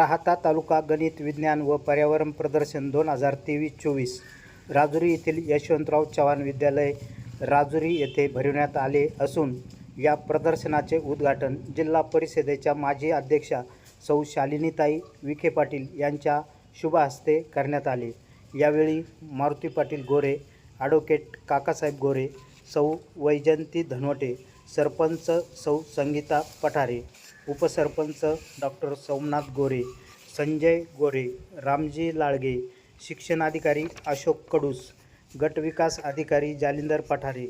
राहाता तालुका गणित विज्ञान व पर्यावरण प्रदर्शन दोन हजार तेवीस चोवीस. राजुरी येथील यशवंतराव चव्हाण विद्यालय राजुरी येथे भरविण्यात आले असून या प्रदर्शनाचे उद्घाटन जिल्हा परिषदेच्या माजी अध्यक्षा सौ शालिनीताई विखे पाटील यांच्या शुभ हस्ते करण्यात आले. यावेळी मारुती पाटील गोरे ॲडव्होकेट काकासाहेब गोरे सौ वैजंती धनवटे सरपंच सौ संगीता पठारे उपसरपंच डॉक्टर सोमनाथ गोरे संजय गोरे रामजी लाळगे शिक्षणाधिकारी अशोक कडूस गटविकास अधिकारी जालिंदर पठारे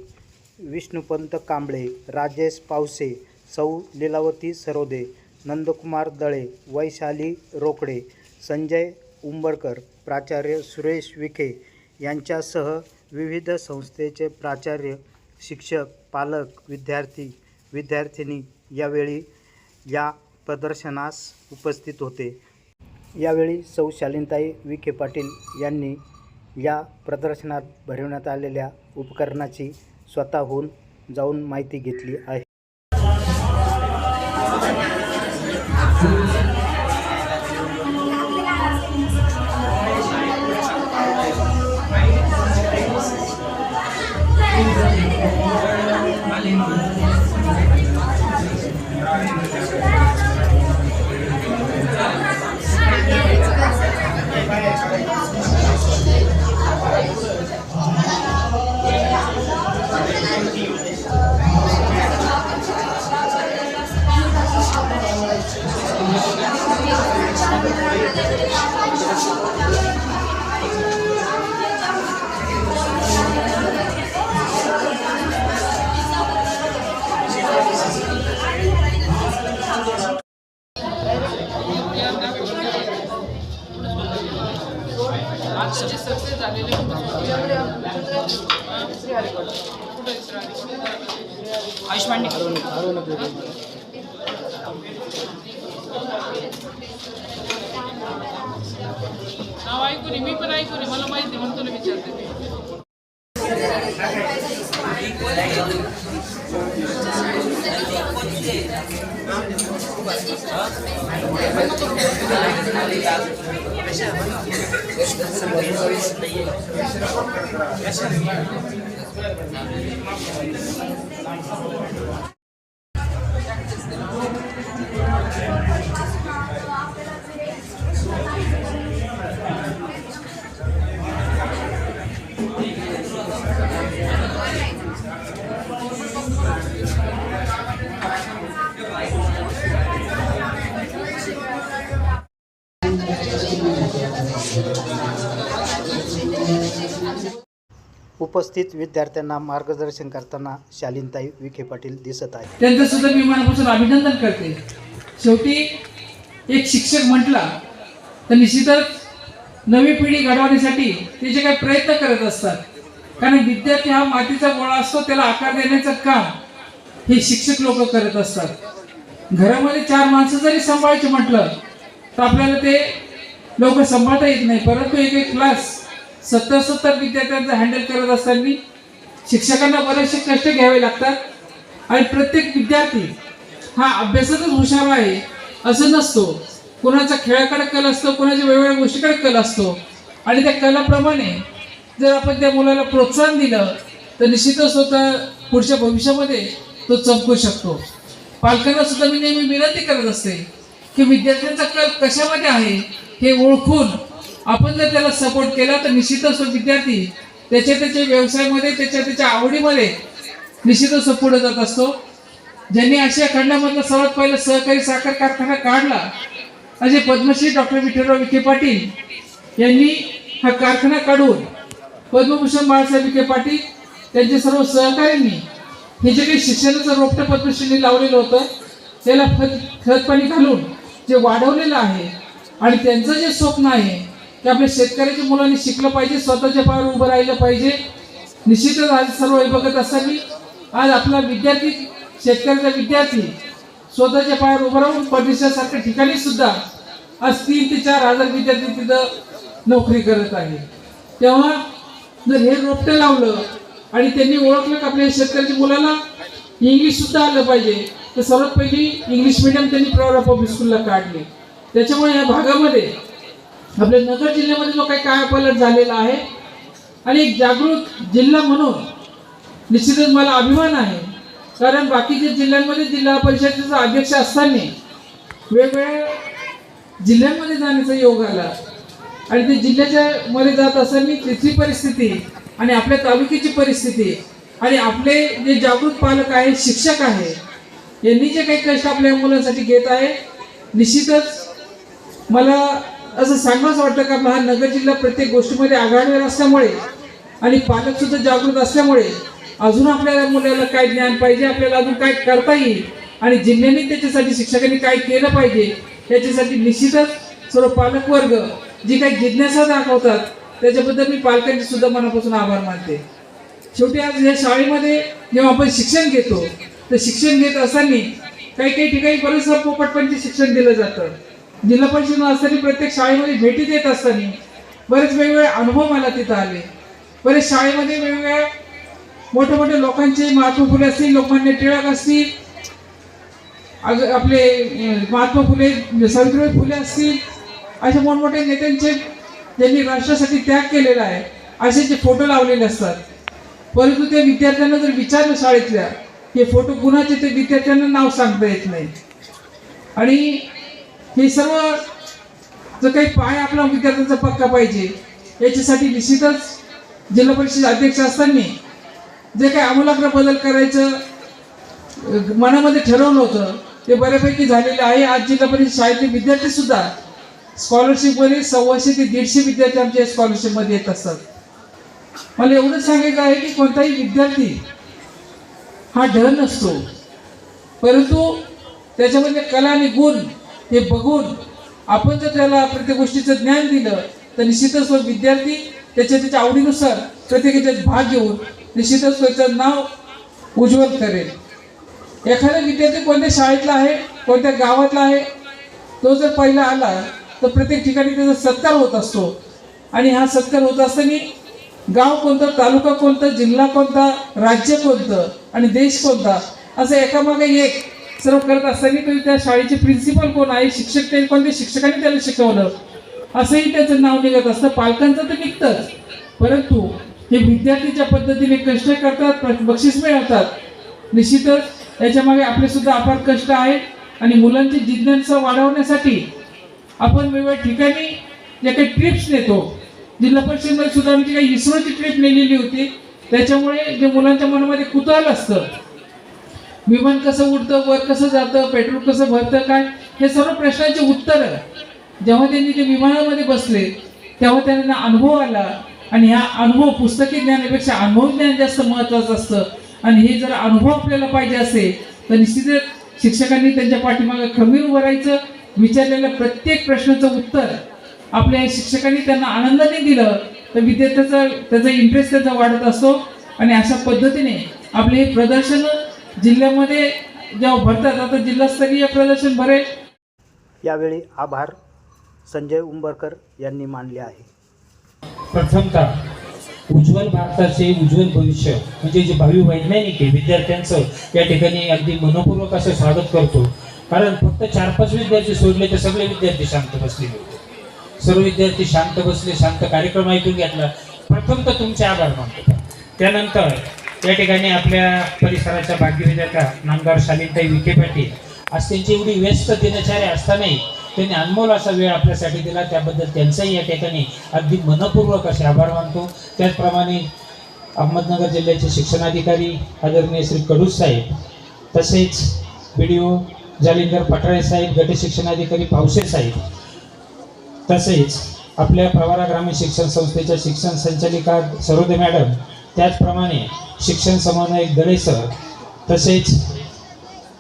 विष्णुपंत कांबळे राजेश पावसे सौ लीलावती सरोदे नंदकुमार दळे वैशाली रोकडे संजय उंबरकर प्राचार्य सुरेश विखे यांच्यासह विविध संस्थेचे प्राचार्य शिक्षक पालक विद्यार्थी विद्यार्थिनी यावेळी या प्रदर्शनास उपस्थित होते. यावेळी सौ शालिनताई विखे पाटील यांनी या प्रदर्शनात भरवण्यात आलेल्या उपकरणाची स्वतःहून जाऊन माहिती घेतली आहे. आयुष्मान नाव ऐकून मी पण ऐकून मला माहिती म्हणून तुला विचारते मी उपस्थित विद्यार्थ्यांना मार्गदर्शन करताना शालीनताई विखे पाटील दिसत आहे त्यांचं सुद्धा मी मनापासून अभिनंदन करते. शेवटी एक शिक्षक म्हटला तर निश्चितच नवी पिढी घडवण्यासाठी ते जे काही प्रयत्न करत असतात कारण विद्यार्थी हा मातीचा गोळा असतो त्याला आकार देण्याचं काम हे शिक्षक लोक करत असतात. घरामध्ये चार माणसं जरी सांभाळायचे म्हटलं तर आपल्याला ते लोक सांभाळता येत नाही परंतु एक एक क्लास सत्तर सत्तर विद्यार्थ्यांचं हँडल करत असताना शिक्षकांना बरेचसे कष्ट घ्यावे लागतात. आणि प्रत्येक विद्यार्थी हा अभ्यासातच हुशार आहे असं नसतो. कोणाचा खेळाकडे कल असतो कोणाच्या वेगवेगळ्या गोष्टीकडे कल असतो. आणि त्या कलाप्रमाणे जर आपण त्या मुलाला प्रोत्साहन दिलं तर निश्चितच स्वतः पुढच्या भविष्यामध्ये तो चमकू शकतो. पालकांना सुद्धा मी नेहमी विनंती करत असते की विद्यार्थ्यांचा कल कशामध्ये आहे हे ओळखून आपण जर त्याला सपोर्ट केला तर निश्चितच तो विद्यार्थी त्याच्या त्याच्या व्यवसायामध्ये त्याच्या त्याच्या आवडीमध्ये निश्चितच तो पुढे जात असतो. ज्यांनी आशिया खंडामधला सर्वात पहिला सहकारी साखर कारखाना काढला असे पद्मश्री डॉक्टर विठ्ठलराव विखे पाटील यांनी हा कारखाना काढून पद्मभूषण बाळासाहेब विखे पाटील त्यांच्या सर्व सहकाऱ्यांनी हे जे काही शिक्षणाचं रोपटं पद्मश्रीने लावलेलं होतं त्याला खत खत पाणी घालून जे वाढवलेलं आहे आणि त्यांचं जे स्वप्न आहे की आपल्या शेतकऱ्याच्या मुलांनी शिकलं पाहिजे स्वतःच्या पायावर उभं राहिलं पाहिजे. निश्चितच आज सर्व हे बघत असताना आज आपला विद्यार्थी शेतकऱ्याचा विद्यार्थी स्वतःच्या पायावर उभं राहून परदेशासारख्या ठिकाणी सुद्धा आज तीन ते चार हजार विद्यार्थी तिथं नोकरी करत आहे. तेव्हा जर हे रोपटं लावलं आणि त्यांनी ओळखलं की आपल्या शेतकऱ्याच्या मुलाला इंग्लिश सुद्धा आलं पाहिजे तर सर्वात पहिली इंग्लिश मिडियम त्यांनी प्रायव्हेट पब्लिक स्कूलला काढले. त्याच्यामुळे या भागामध्ये आपल्या नगर जिल्ह्यामध्ये जो काही कायापालट झालेला आहे आणि एक जागृत जिल्हा म्हणून निश्चितच मला अभिमान आहे. कारण बाकीच्या जिल्ह्यांमध्ये जिल्हा परिषदेचा अध्यक्ष असताना वेगवेगळ्या जिल्ह्यांमध्ये जाण्याचा योग आला. आणि ते जिल्ह्याच्या मध्ये जात असताना तिथली परिस्थिती आणि आपल्या तालुक्याची परिस्थिती आणि आपले जे जागृत पालक आहेत शिक्षक आहे यांनी जे काही कष्ट आपल्या मुलांसाठी घेत आहे निश्चितच मला असं सांगावंच वाटतं का? हा नगर जिल्हा प्रत्येक गोष्टीमध्ये आघाडीवर असल्यामुळे आणि पालक सुद्धा जागृत असल्यामुळे अजून आपल्याला मुलाला काय ज्ञान पाहिजे आपल्याला अजून काय करता येईल? आणि जिल्ह्याने त्याच्यासाठी शिक्षकांनी काय केलं पाहिजे याच्यासाठी निश्चितच सर्व पालक वर्ग जी काही जिज्ञासा दाखवतात त्याच्याबद्दल मी पालकांचे सुद्धा मनापासून आभार मानते. शेवटी आज या शाळेमध्ये जेव्हा आपण शिक्षण घेतो तर शिक्षण घेत असताना काही काही ठिकाणी बरेचसं पोपटपणचे शिक्षण दिलं जातं. जिल्हा परिषद असताना प्रत्येक शाळेमध्ये भेटी देत असताना बरेच वेगवेगळे अनुभव मला तिथं आले. बरेच शाळेमध्ये वेगवेगळ्या मोठ्या मोठ्या लोकांचे महात्मा फुले असतील लोकमान्य टिळक असतील आपले महात्मा फुले सावित्रीबाई फुले असतील अशा मोठमोठ्या नेत्यांचे ज्यांनी राष्ट्रासाठी त्याग केलेला आहे. असे जे फोटो लावलेले असतात. परंतु त्या विद्यार्थ्यांना जर विचारलं शाळेतल्या हे फोटो कुणाचे ते विद्यार्थ्यांना नाव सांगता येत नाही. आणि हे सर्व जो काही पाय आपला विद्यार्थ्यांचा पक्का पाहिजे याच्यासाठी निश्चितच जिल्हा परिषद अध्यक्ष असताना जे काही आमूलाग्र बदल करायचं मनामध्ये ठरवलं होतं ते बऱ्यापैकी झालेलं आहे. आज जिल्हा परिषद शाळेतले विद्यार्थी सुद्धा स्कॉलरशिपमध्ये सव्वाशे ते दीडशे विद्यार्थी आमच्या स्कॉलरशिपमध्ये येत असतात. मला एवढंच सांगायचं आहे की कोणताही विद्यार्थी हा ढळ नसतो. परंतु त्याच्यामध्ये कला आणि गुण हे बघून आपण जर त्याला प्रत्येक गोष्टीचं ज्ञान दिलं तर निश्चितच तो विद्यार्थी त्याच्या त्याच्या आवडीनुसार प्रत्येकाच्यात भाग घेऊन निश्चितच त्याचं नाव उज्ज्वल करेल. एखादा विद्यार्थी कोणत्या शाळेतला आहे कोणत्या गावातला आहे तो जर पहिला आला तर प्रत्येक ठिकाणी त्याचा सत्कार होत असतो. आणि हा सत्कार होत असताना गाव कोणतं तालुका कोणता जिल्हा कोणता राज्य कोणतं आणि देश कोणता असं एकामागे एक सर्व करत असताना तरी त्या शाळेचे प्रिन्सिपल कोण आहे? शिक्षक ते कोणत्या शिक्षकांनी त्याला शिकवलं. असंही त्याचं नाव निघत असतं. पालकांचं तर निघतंच. परंतु हे विद्यार्थीच्या पद्धतीने कष्ट करतात प्र- बक्षीस मिळवतात. निश्चितच याच्यामागे आपले सुद्धा अपार कष्ट आहेत आणि मुलांची जिज्ञासा वाढवण्यासाठी आपण वेगवेगळ्या ठिकाणी ज्या काही ट्रिप्स नेतो. जिल्हा परिषदमध्ये सुद्धा आमची काही इस्रोची ट्रिप नेलेली होती. त्याच्यामुळे जे मुलांच्या मनामध्ये कुतूहल असतं विमान कसं उडतं वर कसं जातं पेट्रोल कसं भरतं काय? हे सर्व प्रश्नांची उत्तरं जेव्हा त्यांनी ते विमानामध्ये बसले तेव्हा त्यांना अनुभव आला. आणि ह्या अनुभव पुस्तकी ज्ञानापेक्षा अनुभव ज्ञान जास्त महत्त्वाचं असतं. आणि हे जर अनुभव आपल्याला पाहिजे असेल तर निश्चितच शिक्षकांनी त्यांच्या पाठीमागे खमीर उभं राहायचं विचारलेल्या प्रत्येक प्रश्नाचं उत्तर आपल्या शिक्षकांनी त्यांना आनंदाने दिलं तर विद्यार्थ्याचा त्याचा इंटरेस्ट त्याचा वाढत असतो. आणि अशा पद्धतीने आपले हे प्रदर्शन जिल्ह्यामध्ये जेव्हा भरतात आता जिल्हास्तरीय प्रदर्शन भरेल यावेळी आभार संजय उंबरकर यांनी मानले आहे. प्रथमतः उज्ज्वल भारताचे उज्ज्वल भविष्य म्हणजे जे भावी वैज्ञानिक आहे विद्यार्थ्यांचं या ठिकाणी अगदी मनपूर्वक असं स्वागत करतो. कारण फक्त चार पाच विद्यार्थी सोडले तर सगळे विद्यार्थी शांत बसलेले होते. सर्व विद्यार्थी शांत बसले शांत कार्यक्रम ऐकून घेतला. प्रथम तर तुमचे आभार मानतो. त्यानंतर या ठिकाणी आपल्या परिसराच्या भाग्यविजेत्या नामदार शालीनताई विखे पाटील. आज त्यांची एवढी व्यस्त दिनचर्या असतानाही त्यांनी अनमोल असा वेळ आपल्यासाठी दिला. त्याबद्दल त्यांचाही या ठिकाणी अगदी मनपूर्वक असे आभार मानतो. त्याचप्रमाणे अहमदनगर जिल्ह्याचे शिक्षणाधिकारी आदरणीय श्री कडूस साहेब तसेच बी डी ओ जालिंदर पटराळे साहेब गट शिक्षणाधिकारी पावसे साहेब तसेच आपल्या प्रवारा ग्रामीण शिक्षण संस्थेच्या शिक्षण संचालिका सरोदे मॅडम त्याचप्रमाणे शिक्षण समन्वयक गणेश सर. तसेच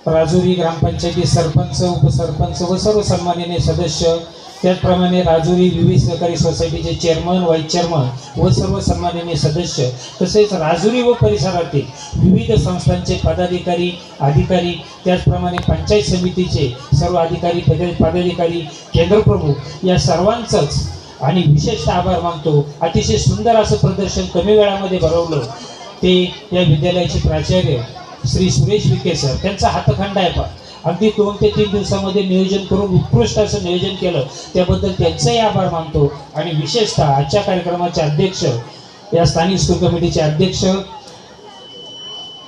राजुरी ग्रामपंचायती सरपंच उपसरपंच व सर्व सन्माननीय सदस्य. त्याचप्रमाणे राजुरी विविध सहकारी सोसायटीचे चेअरमन व्हाईस चेअरमन व सर्व सन्माननीय सदस्य. तसेच राजुरी व परिसरातील विविध संस्थांचे पदाधिकारी अधिकारी त्याचप्रमाणे पंचायत समितीचे सर्व अधिकारी पदाधिकारी केंद्रप्रमुख या सर्वांचंच आणि विशेषतः आभार मानतो. अतिशय सुंदर असं प्रदर्शन कमी वेळामध्ये भरवलं. ते या विद्यालयाचे प्राचार्य श्री सुरेश विखे सर. त्यांचा हातखंड आहे पण अगदी दोन ते तीन दिवसामध्ये नियोजन करून उत्कृष्ट असं नियोजन केलं. त्याबद्दल त्यांचाही आभार मानतो. आणि विशेषतः आजच्या कार्यक्रमाचे अध्यक्ष या स्थानिक स्कूल कमिटीचे अध्यक्ष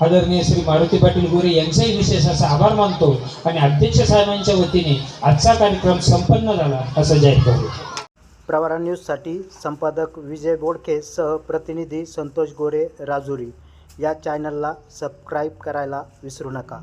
आदरणीय श्री मारुती पाटील गोरे यांचाही विशेष असा आभार मानतो. आणि अध्यक्ष साहेबांच्या वतीने आजचा कार्यक्रम संपन्न झाला असं जाहीर करतो. प्रवारा न्यूजसाठी संपादक विजय बोडके सह प्रतिनिधी संतोष गोरे राजुरी. या चॅनलला सबस्क्राईब करायला विसरू नका.